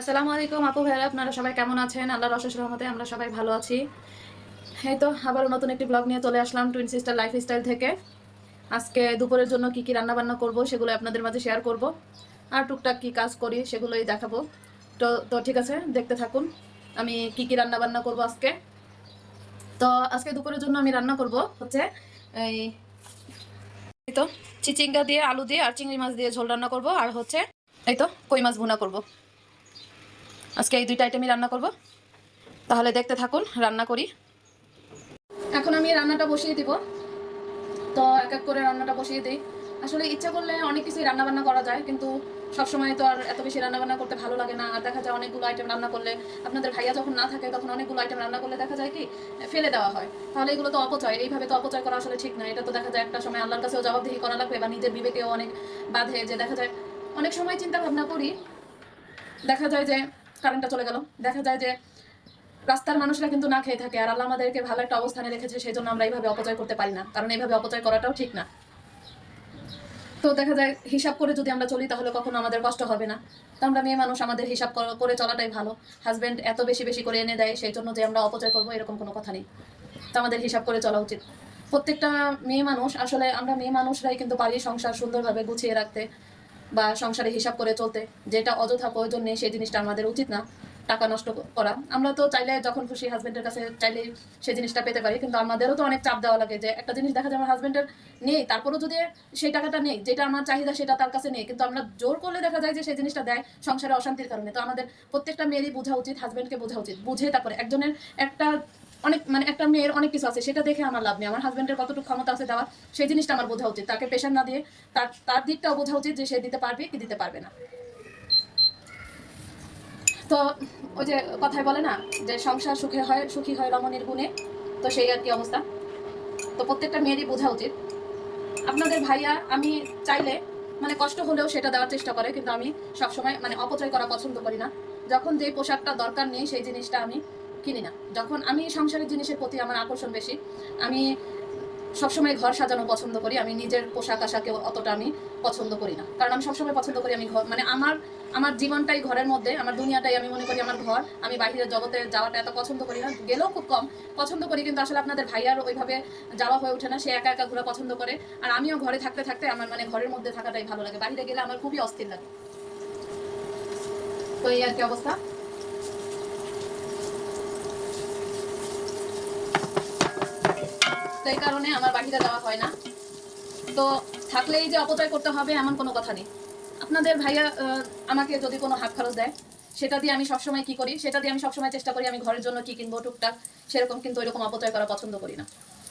আসসালামু আলাইকুম আপু ভাইরা আপনারা সবাই কেমন আছেন? আল্লাহর অশেষ রহমতে আমরা সবাই ভালো আছি। এই তো আবারও নতুন একটি ব্লগ নিয়ে চলে আসলাম টুইন সিস্টার লাইফ স্টাইল থেকে। আজকে দুপুরের জন্য কি কি রান্না বান্না করব সেগুলো আপনাদের মাঝে শেয়ার করব। আর টুকটাক কি কাজ করি সেগুলোই দেখাবো। তো তো ঠিক আছে, দেখতে থাকুন, আমি কি কি রান্না বান্না করব আজকে। তো, আজকে দুপুরের জন্য আমি রান্না করব হচ্ছে এই এই তো, চিচিঙ্গা দিয়ে, আলু দিয়ে আর চিংড়ি মাছ দিয়ে ঝোল রান্না করব। আর হচ্ছে, এই তো, কই মাছ ভুনা করব। আজকে এই দুইটা আইটেমই রান্না করব। তাহলে দেখতে থাকুন, রান্না করি। এখন আমি রান্নাটা বসিয়ে দিব। তো এক এক করে রান্নাটা বসিয়ে দিই। আসলে ইচ্ছা করলে অনেক কিছুই রান্না বান্না করা যায়, কিন্তু সবসময় তো আর এত বেশি রান্না বান্না করতে ভালো লাগে না। আর দেখা যায় অনেকগুলো আইটেম রান্না করলে আপনাদের ভাইয়া যখন না থাকে, তখন অনেকগুলো আইটেম রান্না করলে দেখা যায় কি, ফেলে দেওয়া হয়। তাহলে এগুলো তো অপচয়। এইভাবে তো অপচয় করা আসলে ঠিক না। এটা তো দেখা যায় একটা সময় আল্লাহর কাছেও জবাবদিহি করা লাগবে বা নিজের বিবেকেও অনেক বাধে যে দেখা যায় অনেক সময় চিন্তা ভাবনা করি। দেখা যায় যে কারেন্টটা চলে গেল। দেখা যায় যে রাস্তার মানুষরা কিন্তু না খেয়ে থাকে, আর আল্লাহ আমাদেরকে ভালো একটা অবস্থানে রেখেছে, সেই জন্য আমরা এইভাবে অপচয় করতে পারি না। কারণ এইভাবে অপচয় করাটাও ঠিক না। তো দেখা যায় হিসাব করে যদি আমরা চলি, তাহলে কখনো আমাদের কষ্ট হবে না। তো আমরা মেয়ে মানুষ, আমাদের হিসাব করে চলাটাই ভালো। হাজবেন্ড এত বেশি বেশি করে এনে দেয়, সেই জন্য যে আমরা অপচয় করব, এরকম কোনো কথা নেই। তো আমাদের হিসাব করে চলা উচিত। প্রত্যেকটা মেয়ে মানুষ, আসলে আমরা মেয়ে মানুষরাই কিন্তু পারি সংসার সুন্দরভাবে গুছিয়ে রাখতে। বা সংসারে হিসাব করে চলতে। যেটা অযথা প্রয়োজন নেই, সেই জিনিসটা আমাদের উচিত না। টাকা নষ্ট করা। আমরা তো চাইলে যখন খুশি হাজবেন্ডের কাছে চাইলে সেই জিনিসটা পেতে পারি, কিন্তু আমাদেরও তো অনেক চাপ দেওয়া লাগে যে একটা জিনিস দেখা যায় আমার হাজবেন্ডের নেই, তারপরেও যদি সেই টাকাটা নেই, যেটা আমার চাহিদা সেটা তার কাছে নেই, কিন্তু আমরা জোর করলে দেখা যায় যে সেই জিনিসটা দেয় সংসারে অশান্তির কারণে। তো আমাদের প্রত্যেকটা মেয়েরই বোঝা উচিত হাজবেন্ডকে বোঝা উচিত। বুঝে তারপরে একজনের একটা অনেক মানে একটা মেয়ের অনেক কিছু আছে, সেটা দেখে আমার লাভ নেই। আমার হাজব্যান্ডের কতটুকু ক্ষমতা আছে দেওয়ার, সেই জিনিসটা আমার বোঝা উচিত। তাকে প্রেশার না দিয়ে, তার তার দিকটাও বোঝা উচিত যে সে দিতে পারবে কি দিতে পারবে না। তো ওই যে কথায় বলে না, যে সংসার সুখে হয়, সুখী হয় রমণীর গুণে, তো সেই আর কি অবস্থা। তো প্রত্যেকটা মেয়েরই বোঝা উচিত। আপনাদের ভাইয়া, আমি চাইলে মানে কষ্ট হলেও সেটা দেওয়ার চেষ্টা করে, কিন্তু আমি সবসময় মানে অপচয় করা পছন্দ করি না। যখন যে পোশাকটা দরকার নেই, সেই জিনিসটা আমি কিনি না। যখন আমি সংসারের জিনিসের প্রতি আমার আকর্ষণ বেশি, আমি সবসময় ঘর সাজানো পছন্দ করি, আমি নিজের পোশাক আশাকে অতটা আমি পছন্দ করি না। কারণ আমি সবসময় পছন্দ করি আমি ঘর মানে আমার আমার জীবনটাই ঘরের মধ্যে, আমার দুনিয়াটাই আমি মনে করি আমার ঘর। আমি বাইরের জগতে যাওয়াটা এত পছন্দ করি না, গেলেও খুব কম পছন্দ করি, কিন্তু আসলে আপনাদের ভাইয়ার ওইভাবে যাওয়া হয়ে ওঠে না, সে একা একা ঘোরা পছন্দ করে। আর আমিও ঘরে থাকতে থাকতে আমার মানে ঘরের মধ্যে থাকাটাই ভালো লাগে, বাইরে গেলে আমার খুবই অস্থির লাগে। তো এই আর কি অবস্থা? এই কারণে আমার বাহিরে যাওয়া হয় না। তো থাকলেই যে অপচয় করতে হবে, এমন কোনো কথা নেই। আপনাদের ভাইয়া আমাকে যদি কোনো হাত খরচ দেয়, সেটা দিয়ে আমি সবসময় কি করি? সেটা দিয়ে আমি সবসময় চেষ্টা করি আমি ঘরের জন্য কি কিনবো, টুকটাক। সেরকম কিন্তু এরকম অপচয় করা পছন্দ করি না।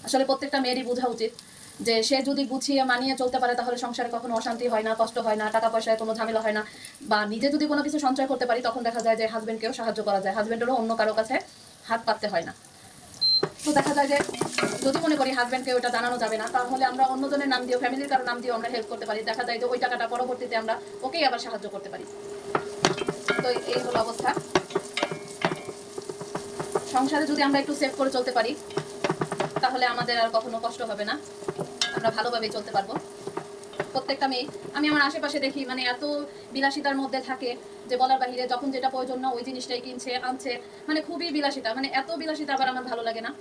আসলে প্রত্যেকটা মেয়েরই বোঝা উচিত যে সে যদি গুছিয়ে মানিয়ে চলতে পারে, তাহলে সংসারে কখনো অশান্তি হয় না, কষ্ট হয় না, টাকা পয়সায় কোনো ঝামেলা হয় না। বা নিজে যদি কোনো কিছু সঞ্চয় করতে পারি, তখন দেখা যায় যে হাজবেন্ডকেও সাহায্য করা যায়। হাজবেন্ডেরও অন্য কারও কাছে হাত পাততে হয় না। তো দেখা যায় যে যদি মনে করি হাজব্যান্ডকে ওটা জানানো যাবে না, তাহলে আমরা অন্যজনের নাম দিয়ে ফ্যামিলির কারও নাম দিয়ে আমরা হেল্প করতে পারি। দেখা যায় যে ওই টাকাটা পরবর্তীতে আমরা ওকেই আবার সাহায্য করতে পারি। তো এই হলো অবস্থা। সংসারে যদি আমরা একটু সেভ করে চলতে পারি, তাহলে আমাদের আর কখনো কষ্ট হবে না। আমরা ভালোভাবেই চলতে পারব। প্রত্যেকটা মেয়ে। আমি আমার আশেপাশে দেখি মানে এত বিলাসিতার মধ্যে থাকে যে বলার বাহিরে যখন যেটা প্রয়োজন না ওই জিনিসটাই কিনছে, আনছে। মানে খুবই বিলাসিতা মানে এত বিলাসিতা আবার আমার ভালো লাগে না।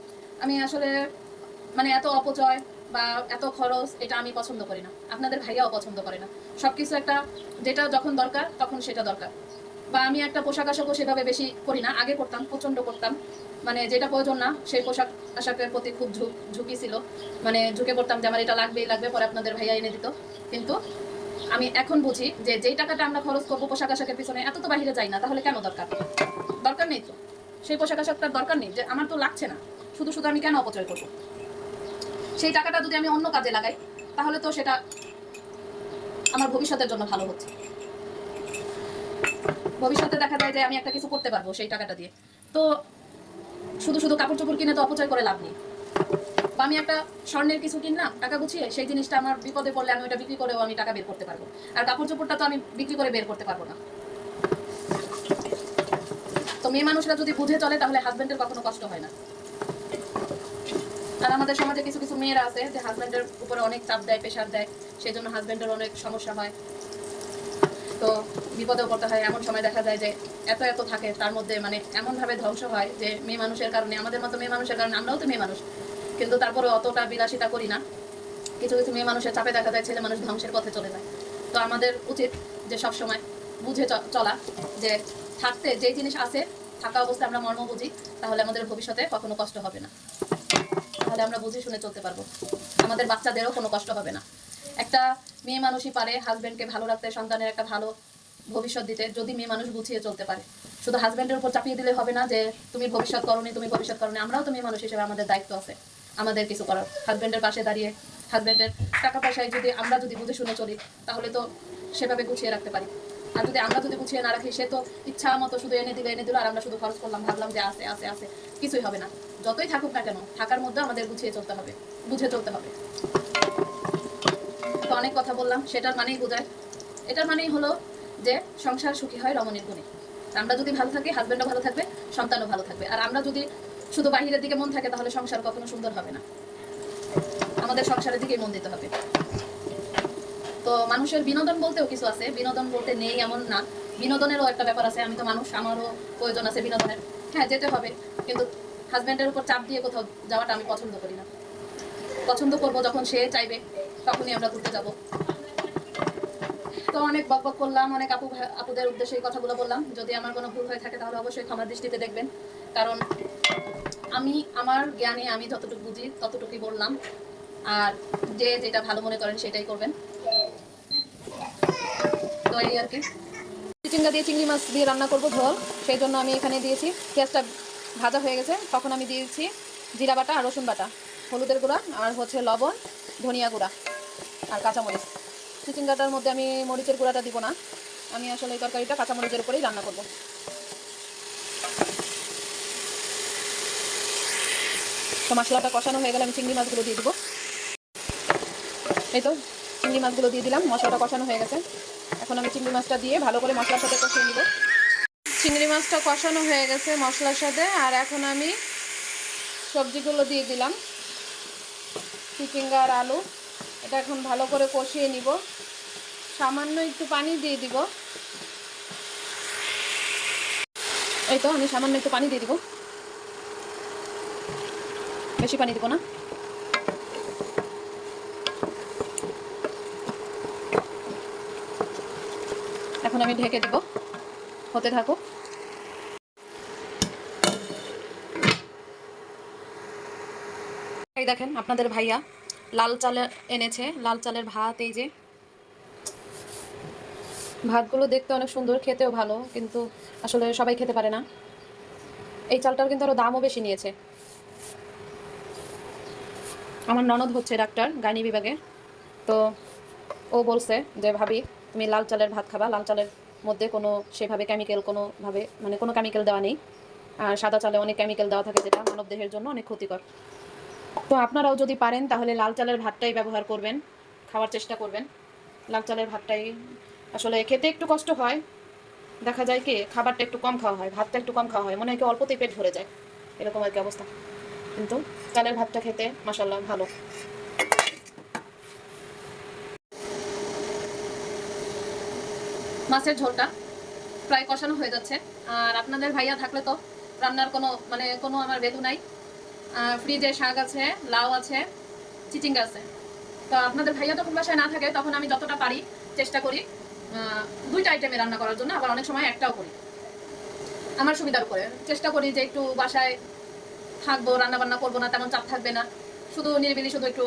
আমি আসলে মানে এত অপচয় বা এত খরচ এটা আমি পছন্দ করি না। আপনাদের ভাইয়াও পছন্দ করে না। সবকিছু একটা, যেটা যখন দরকার তখন সেটা দরকার। বা আমি একটা পোশাক আশাকও সেভাবে বেশি করি না। আগে করতাম প্রচণ্ড করতাম। মানে যেটা প্রয়োজন না, সেই পোশাক আশাকের প্রতি খুব ঝুঁক ছিল। মানে ঝুঁকে পড়তাম যে আমার এটা লাগবেই লাগবে, পরে আপনাদের ভাইয়া এনে দিত। কিন্তু আমি এখন বুঝি যে যেই টাকাটা আমরা খরচ করব পোশাক আশাকের পিছনে, এত তো বাইরে যাই না, তাহলে কেন দরকার? দরকার নেই তো। সেই পোশাক আশাকটার দরকার নেই যে আমার তো লাগছে না। শুধু শুধু আমি কেন অপচয় করব? সেই টাকাটা যদি আমি অন্য কাজে লাগাই, তাহলে তো সেটা আমার ভবিষ্যতের জন্য ভালো হচ্ছে। ভবিষ্যতে দেখা যায় যে আমি একটা কিছু করতে পারব সেই টাকাটা দিয়ে। তো শুধু শুধু কাপড় চোপড় কিনে তো অপচয় করে লাভ নেই। বা আমি একটা স্বর্ণের কিছু কিনলাম, টাকা গুছিয়ে, সেই জিনিসটা আমার বিপদে পড়লে আমি ওটা বিক্রি করেও আমি টাকা বের করতে পারব। আর কাপড় চোপড়টা তো আমি বিক্রি করে বের করতে পারব না। তো মেয়ে মানুষরা যদি বুঝে চলে, তাহলে হাজব্যান্ডের কখনো কষ্ট হয় না। আর আমাদের সমাজে কিছু কিছু মেয়েরা আছে, যে হাজব্যান্ডের উপরে অনেক চাপ দেয় প্রেশার দেয় সেই জন্য হাজব্যান্ডের অনেক সমস্যা হয়। তো বিপদেও পড়তে হয়। এমন সময় দেখা যায় যে এত এত থাকে, তার মধ্যে মানে এমনভাবে ধ্বংস হয় যে মেয়ে মানুষের কারণে, আমাদের মতো মেয়ে মানুষের কারণে আমরাও তো মেয়ে মানুষ। কিন্তু তারপরে অতটা বিলাসিতা করি না। কিছু কিছু মেয়ে মানুষের চাপে দেখা যায় ছেলে মানুষ ধ্বংসের পথে চলে যায়। তো আমাদের উচিত যে সব সময় বুঝে চলা যে থাকতে যে জিনিস আছে, থাকা অবস্থায় আমরা মর্ম বুঝি, তাহলে আমাদের ভবিষ্যতে কখনো কষ্ট হবে না। তাহলে আমরা বুঝে শুনে চলতে পারব। আমাদের বাচ্চাদেরও কোনো কষ্ট হবে না। একটা মেয়ে মানুষই পারে হাজবেন্ডকে ভালো রাখতে, সন্তানের একটা ভালো ভবিষ্যৎ দিতে, যদি মেয়ে মানুষ গুছিয়ে চলতে পারে। শুধু হাজবেন্ডের উপর চাপিয়ে দিলে হবে না যে, তুমি ভবিষ্যৎ করনি, তুমি ভবিষ্যৎ করনি, আমরাও তো মেয়ে মানুষ হিসেবে আমাদের দায়িত্ব আছে, আমাদের কিছু করার। হাজবেন্ডের পাশে দাঁড়িয়ে হাজবেন্ডের টাকা পয়সায় যদি আমরা যদি বুঝে শুনে চলি, তাহলে তো সেভাবে গুছিয়ে রাখতে পারি। আর যদি আমরা যদি গুছিয়ে না রাখি, সে তো ইচ্ছা মতো শুধু এনে দিলে এনে দিল, আর আমরা শুধু খরচ করলাম, ভাবলাম যে আছে আছে আছে, কিছুই হবে না। যতই থাকুক না কেন, থাকার মধ্যে আমাদের গুছিয়ে চলতে হবে, বুঝে চলতে হবে। তো অনেক কথা বললাম, সেটার মানেই বোঝায়। এটার মানেই হলো যে সংসার সুখী হয় রমণীর গুণে। আমরা যদি ভালো থাকি হাজবেন্ডও ভালো থাকবে, সন্তানও ভালো থাকবে। আর আমরা যদি শুধু বাহিরের দিকে মন থাকে, তাহলে সংসার কখনো সুন্দর হবে না। আমাদের সংসারের দিকেই মন দিতে হবে। তো মানুষের বিনোদন বলতেও কিছু আছে। বিনোদন বলতে নেই এমন না। বিনোদনেরও একটা ব্যাপার আছে, আমি তো মানুষ, আমারও প্রয়োজন আছে বিনোদনের। হ্যাঁ যেতে হবে। কিন্তু হাজব্যান্ডের উপর চাপ দিয়ে কোথাও যাওয়াটা আমি পছন্দ করি না। পছন্দ করব যখন সে চাইবে। তখনই আমরা ঘুরতে যাব। তো অনেক বক বক করলাম, অনেক আপু আপুদের উদ্দেশ্যে এই কথাগুলো বললাম। যদি আমার কোনো ভুল হয়ে থাকে তাহলে অবশ্যই ক্ষমার দৃষ্টিতে দেখবেন। কারণ আমি, আমার জ্ঞানে আমি যতটুকু বুঝি, ততটুকুই বললাম। আর যে যেটা ভালো মনে করেন সেটাই করবেন। তো এই আর কি। চিচিঙ্গা দিয়ে চিংড়ি মাছ দিয়ে রান্না করব ঝোল। সেই জন্য আমি এখানে দিয়েছি পেঁয়াজটা ভাজা হয়ে গেছে। তখন আমি দিয়েছি জিরা বাটা আর রসুন বাটা, হলুদের গুঁড়া আর হচ্ছে লবণ, ধনিয়া গুঁড়া। আর কাঁচামরিচ। চিচিঙ্গাটার মধ্যে আমি মরিচের গুঁড়াটা দিব না। আমি আসলে এই তরকারিটা কাঁচামরিচের উপরেই রান্না করব। তো মশলাটা কষানো হয়ে গেলে আমি চিংড়ি মাছগুলো দিয়ে দিব। এই তো, চিংড়ি মাছগুলো দিয়ে দিলাম, মশলাটা কষানো হয়ে গেছে। এখন আমি চিংড়ি মাছটা দিয়ে ভালো করে মশলার সাথে কষিয়ে নিব। চিংড়ি মাছটা কষানো হয়ে গেছে মশলার সাথে, আর এখন আমি সবজিগুলো দিয়ে দিলাম। চিচিঙ্গা আর আলু। এটা এখন ভালো করে কষিয়ে নিব। সামান্য একটু পানি দিয়ে দিব। এই তো, আমি সামান্য একটু পানি দিয়ে দিব। বেশি পানি দিব না। এখন আমি ঢেকে দিব। হতে থাকুক। এই দেখেন, আপনাদের ভাইয়া লাল চালের এনেছে, লাল চালের ভাত এই যে। ভাতগুলো দেখতে অনেক সুন্দর, খেতেও ভালো, কিন্তু আসলে সবাই খেতে পারে না। এই চালটার কিন্তু আরও দামও বেশি নিয়েছে। আমার ননদ হচ্ছে ডাক্তার, গাইনি বিভাগে। তো ও বলছে যে, ভাবি, তুমি লাল চালের ভাত খাবা। লাল চালের মধ্যে কোনো সেভাবে কেমিক্যাল কোনোভাবে মানে কোনো কেমিক্যাল দেওয়া নেই। আর সাদা চালে অনেক কেমিক্যাল দেওয়া থাকে যেটা মানব দেহের জন্য অনেক ক্ষতিকর। তো আপনারাও যদি পারেন, তাহলে লাল চালের ভাতটাই ব্যবহার করবেন, খাওয়ার চেষ্টা করবেন। লাল চালের ভাতটাই আসলে খেতে একটু কষ্ট হয়। দেখা যায় কি, খাবারটা একটু কম খাওয়া হয়, ভাতটা একটু কম খাওয়া হয়, মনে হয় কি অল্পতেই পেট ভরে যায়। এরকম আর কি অবস্থা। কিন্তু চালের ভাতটা খেতে মাসাল্লাহ ভালো। মাছের ঝোলটা প্রায় কষানো হয়ে যাচ্ছে। আর আপনাদের ভাইয়া থাকলে তো রান্নার কোনো মানে কোনো আমার বেদু নাই। ফ্রিজে শাক আছে, লাউ আছে, চিচিঙ্গা আছে। তো আপনাদের ভাইয়া যখন বাসায় না থাকে, তখন আমি যতটা পারি চেষ্টা করি দুইটা আইটেমে রান্না করার জন্য, আবার অনেক সময় একটাও করি। আমার সুবিধার উপরে। চেষ্টা করি যে একটু বাসায় থাকব রান্না বান্না করব না, তেমন চাপ থাকবে না। শুধু নিরিবিলি শুধু একটু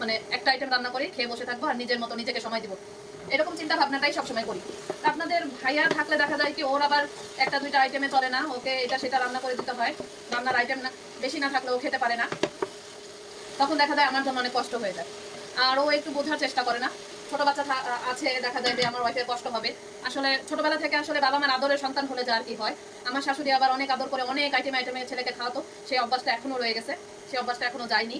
মানে একটা আইটেম রান্না করি, খেয়ে বসে থাকব, আর নিজের মতো নিজেকে সময় দিব। এরকম চিন্তা ভাবনাটাই সবসময় করি। আপনাদের ভাইয়া থাকলে দেখা যায় কি, ওর আবার একটা দুইটা আইটেমে চলে না, ওকে এটা সেটা রান্না করে দিতে হয়। রান্নার আইটেম না, বেশি না থাকলে ও খেতে পারে না। তখন দেখা যায় আমার জন্য অনেক কষ্ট হয়ে যায়। আর ও একটু বোঝার চেষ্টা করে না। ছোট বাচ্চা আছে, দেখা যায় যে আমার ওয়াইফের কষ্ট হবে। আসলে ছোটবেলা থেকে আসলে বাবা মার আদরের সন্তান হলে যা আর কি হয়। আমার শাশুড়ি আবার অনেক আদর করে অনেক আইটেম আইটেমে ছেলেকে খাওয়াতো। সেই অভ্যাসটা এখনও রয়ে গেছে। সেই অভ্যাসটা এখনও যায়নি।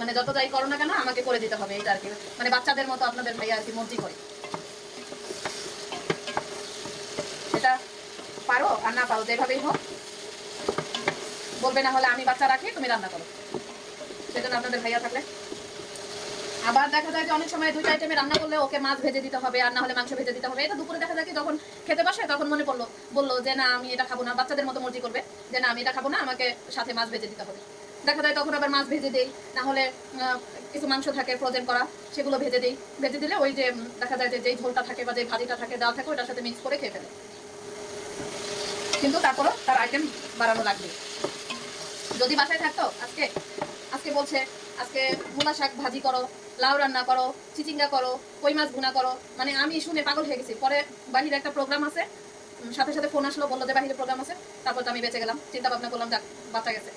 মানে যত যাই করো না কেন, আমাকে করে দিতে হবে এটা আর কি। মানে বাচ্চাদের মতো আপনাদের ভাইয়া আর কি মর্জি করে সেটা পারো আর না পারো, যেভাবেই হোক। বলবে না হলে আমি বাচ্চা রাখি, তুমি রান্না করো। সেজন্য আপনাদের ভাইয়া থাকলে। আবার দেখা যায় যে অনেক সময় দুইটা আইটেমে রান্না করলে ওকে মাছ ভেজে দিতে হবে, আর না হলে মাংস ভেজে দিতে হবে। এটা দুপুরে দেখা যায় কি, যখন খেতে বসে, তখন মনে পড়ল, বলল যে, না, আমি এটা খাব না। বাচ্চাদের মতো মর্জি করবে, যে, না, আমি এটা খাব না, আমাকে সাথে মাছ ভেজে দিতে হবে। দেখা যায় তখন আবার মাছ ভেজে দেই, না হলে কিছু মাংস থাকে ফ্রোজেন করা, সেগুলো ভেজে দিই। ভেজে দিলে ওই যে দেখা যায় যে, যেই ঝোলটা থাকে বা যে ভাজিটা থাকে, ডাল থাকে, ওটার সাথে মিক্স করে খেয়ে ফেলে। কিন্তু তারপরও তার আইটেম বাড়ানো লাগবে। যদি বাসায় থাকতো, আজকে আজকে বলছে, আজকে মূলা শাক ভাজি করো, লাউ রান্না করো, চিচিঙ্গা করো, কই মাছ ভুনা করো মানে আমি শুনে পাগল হয়ে গেছি। পরে বাহিরে একটা প্রোগ্রাম আছে সাথে সাথে ফোন আসলো, বলল যে বাহিরে প্রোগ্রাম আছে, তারপর তো আমি বেঁচে গেলাম। চিন্তা ভাবনা করলাম, যাক, বাচ্চা গেছে।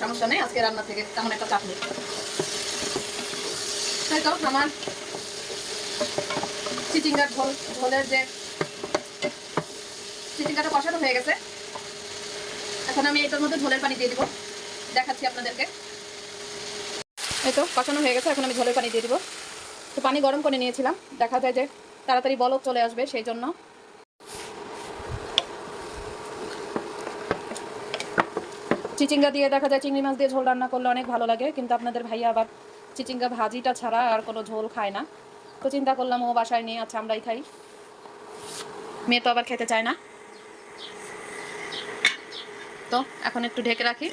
সমস্যা নেই, আজকে রান্না থেকে তেমন একটা চাপ নেই। তাই তো, আমার চিচিঙ্গার ঝোল, ঝোলের যে চিচিঙ্গাটা কষানো হয়ে গেছে। এখন আমি এটার মধ্যে ঝোলের পানি দিয়ে দিব। দেখাচ্ছি আপনাদেরকে। এই তো, কষানো হয়ে গেছে, এখন আমি ঝোলের পানি দিয়ে দিব। তো পানি গরম করে নিয়েছিলাম। দেখা যায় যে তাড়াতাড়ি বলক চলে আসবে সেই জন্য। চিচিঙ্গা দিয়ে দেখা যায় চিংড়ি মাছ দিয়ে ঝোল রান্না করলে অনেক ভালো লাগে, কিন্তু আপনাদের ভাইয়া আবার চিচিঙ্গা ভাজিটা ছাড়া আর কোনো ঝোল খায় না। তো চিন্তা করলাম ও বাসায় নিয়ে আচ্ছা আমরাই খাই। মেয়ে তো আবার খেতে চায় না। তো এখন একটু ঢেকে রাখি।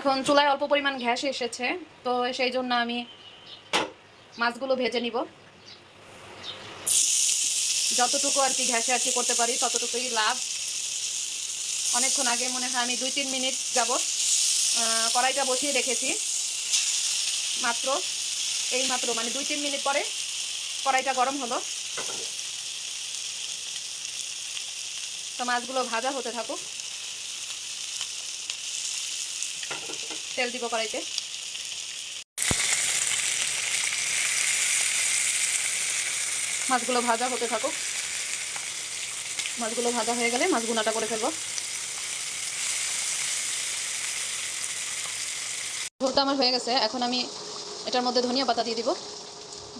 এখন চুলায় অল্প পরিমাণ গ্যাস এসেছে তো সেই জন্য আমি মাছগুলো ভেজে নিব। যতটুকু আর কি ঘ্যাসে আর কি করতে পারি ততটুকুই লাভ। অনেকক্ষণ আগে মনে হয় আমি দুই তিন মিনিট আহ, কড়াইটা বসিয়ে রেখেছি। মাত্র এই মাত্র মানে দুই তিন মিনিট পরে কড়াইটা গরম হলো। তো মাছগুলো ভাজা হতে থাকুক। তেল দিব কড়াইতে। মাছগুলো ভাজা হতে থাকুক। মাছগুলো ভাজা হয়ে গেলে মাছ গুনাটা করে ফেলব। ঝোলটা আমার হয়ে গেছে। এখন আমি এটার মধ্যে ধনিয়া পাতা দিয়ে দিব।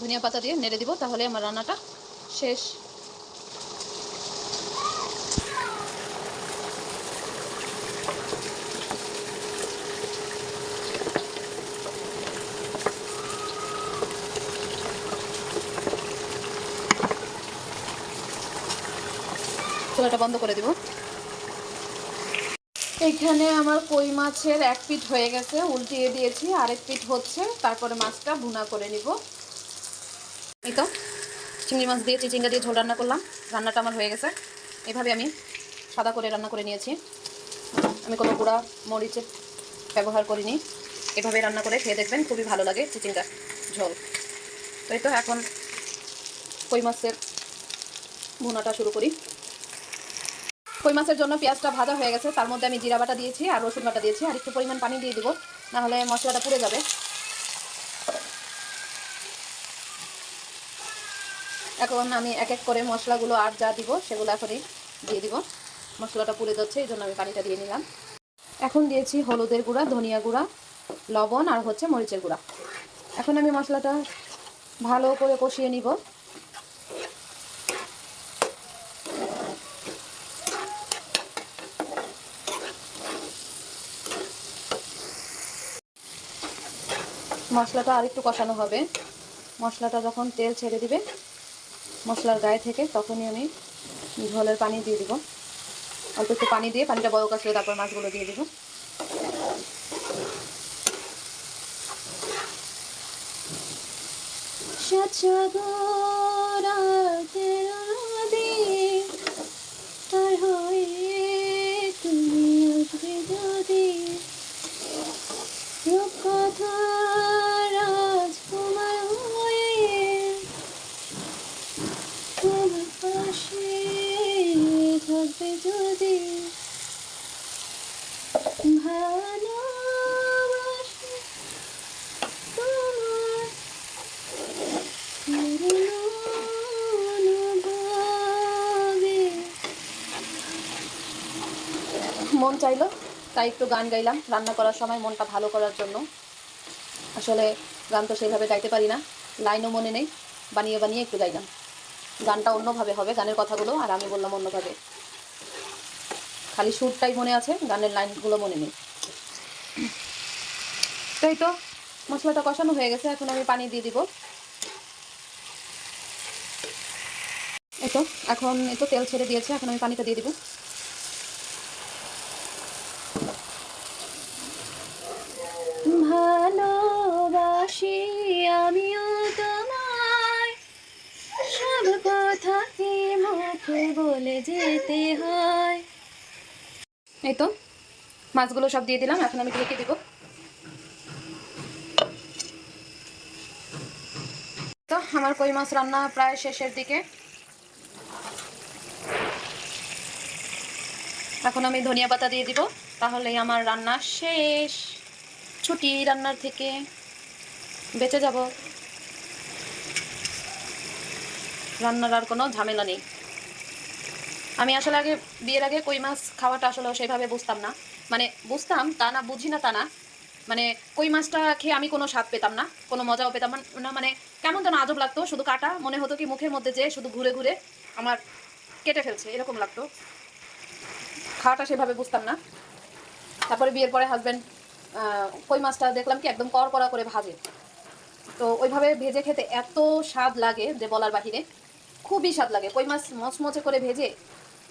ধনিয়া পাতা দিয়ে নেড়ে দিব, তাহলে আমার রান্নাটা শেষ। চুলাটা বন্ধ করে দিব। এইখানে আমার কই মাছের এক পিঠ হয়ে গেছে, উল্টিয়ে দিয়েছি, আরেক পিঠ হচ্ছে, তারপরে মাছটা ভুনা করে নিব। এই তো, চিংড়ি মাছ দিয়ে চিচিঙ্গা দিয়ে ঝোল রান্না করলাম, রান্নাটা আমার হয়ে গেছে। এভাবে আমি সাদা করে রান্না করে নিয়েছি। আমি কোনো গুঁড়া মরিচের ব্যবহার করিনি। এভাবে রান্না করে খেয়ে দেখবেন, খুবই ভালো লাগে চিচিঙ্গা ঝোল। তো এই তো, এখন কই মাছের ভুনাটা শুরু করি। কই মাছের জন্য পেঁয়াজটা ভাজা হয়ে গেছে। তার মধ্যে আমি জিরা বাটা দিয়েছি আর রসুন বাটা দিয়েছি। আর একটু পরিমাণ পানি দিয়ে দেবো, নাহলে মশলাটা পুড়ে যাবে। এখন আমি এক এক করে মশলাগুলো আর যা দিব, সেগুলো এখনই দিয়ে দিব। মশলাটা পুড়ে যাচ্ছে, এই জন্য আমি পানিটা দিয়ে নিলাম। এখন দিয়েছি হলুদের গুঁড়া, ধনিয়া গুঁড়া, লবণ আর হচ্ছে মরিচের গুঁড়া। এখন আমি মশলাটা ভালো করে কষিয়ে নিব। মশলাটা আরেকটু কষানো হবে। মশলাটা যখন তেল ছেড়ে দিবে, মশলার গায়ে থেকে তখনই আমি ঝোলের পানি দিয়ে দিব। অল্প একটু পানি দিয়ে পানিটা বড় আসলে তারপর মাছগুলো দিয়ে দিব। সাগরাতের নদী তার হয়ে তুমি উঠবে যদি রূপকথা রাজকুমার হয়ে তোমার পাশে থাকবে যদি ভালোবাসে তোমার পুরনো অনুভবে মন চাইলো, তাই একটু গান গাইলাম, রান্না করার সময় মনটা ভালো করার জন্য। আসলে গান তো সেইভাবে গাইতে পারি না, লাইনও মনে নেই, বানিয়ে বানিয়ে একটু গাইলাম। গানটা অন্যভাবে হবে গানের কথাগুলো, আর আমি বললাম অন্যভাবে। খালি সুরটাই মনে আছে, গানের লাইনগুলো মনে নেই। তাই তো, মশলাটা কষানো হয়ে গেছে, এখন আমি পানি দিয়ে দিব। এই তো, এখন এই তো তেল ছেড়ে দিয়েছে, এখন আমি পানিটা দিয়ে দিব। বলে যেতে হয়? এই তো, মাছগুলো সব দিয়ে দিলাম, এখন আমি ঢেকে দিব। তো, আমার কই মাছ রান্না প্রায় শেষের দিকে। এখন আমি ধনিয়া পাতা দিয়ে দিব তাহলেই আমার রান্না শেষ। ছুটি রান্নার থেকে বেঁচে যাব। রান্নার আর কোনো ঝামেলা নেই। আমি আসলে আগে, বিয়ের আগে কই মাছ খাওয়াটা আসলে সেভাবে বুঝতাম না। মানে বুঝতাম, তা না, বুঝি না তা না। মানে কই মাছটা খেয়ে আমি কোনো স্বাদ পেতাম না, কোনো মজাও পেতাম না। মানে কেমন যেন আজব লাগতো, শুধু কাটা। মনে হতো কি মুখের মধ্যে যে শুধু ঘুরে ঘুরে আমার কেটে ফেলছে, এরকম লাগতো। খাওয়াটা সেভাবে বুঝতাম না। তারপরে বিয়ের পরে হাজব্যান্ড কই মাছটা দেখলাম কি একদম কড়কড়া করে ভাজে। তো ওইভাবে ভেজে খেতে এত স্বাদ লাগে যে বলার বাহিরে। খুবই স্বাদ লাগে। কই মাছ মচমচে করে ভেজে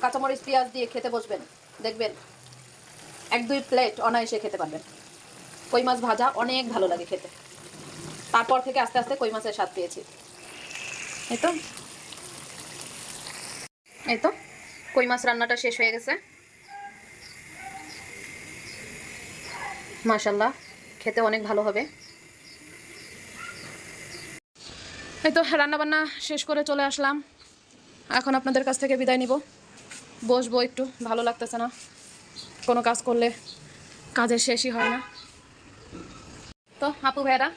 কাঁচামরিচ, পেঁয়াজ দিয়ে খেতে বসবেন। দেখবেন এক, দুই প্লেট অনায়াসে খেতে পারবেন। কই মাছ ভাজা অনেক ভালো লাগে খেতে। তারপর থেকে আস্তে আস্তে কই মাছের স্বাদ পেয়েছি। এই তো। এই তো। কই মাছ রান্নাটা শেষ হয়ে গেছে। মাশাল্লাহ খেতে অনেক ভালো হবে। এই তো, রান্নাবান্না শেষ করে চলে আসলাম। এখন আপনাদের কাছ থেকে বিদায় নিব। বসবো একটু, ভালো লাগতেছে না। কোনো কাজ করলে কাজের শেষই হয় না। তো, আপু ভাইরা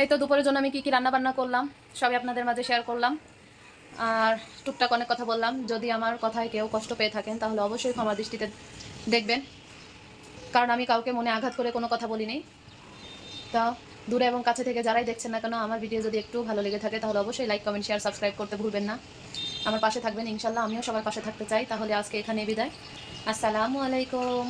এই তো দুপুরের জন্য আমি কী কী রান্নাবান্না করলাম, সবই আপনাদের মাঝে শেয়ার করলাম। আর টুকটাক অনেক কথা বললাম, যদি আমার কথায় কেউ কষ্ট পেয়ে থাকেন, তাহলে অবশ্যই ক্ষমা দৃষ্টিতে দেখবেন। কারণ আমি কাউকে মনে আঘাত করে কোনো কথা বলিনি তা, দূরে এবং কাছে থেকে যারাই দেখছেন না কেন, আমার ভিডিও যদি একটু ভালো লেগে থাকে, তাহলে অবশ্যই লাইক কমেন্ট শেয়ার সাবস্ক্রাইব করতে ভুলবেন না। আমার পাশে থাকবেন, ইনশাল্লাহ আমিও সবার পাশে থাকতে চাই। তাহলে আজকে এখানে বিদায়। আসসালামু আলাইকুম।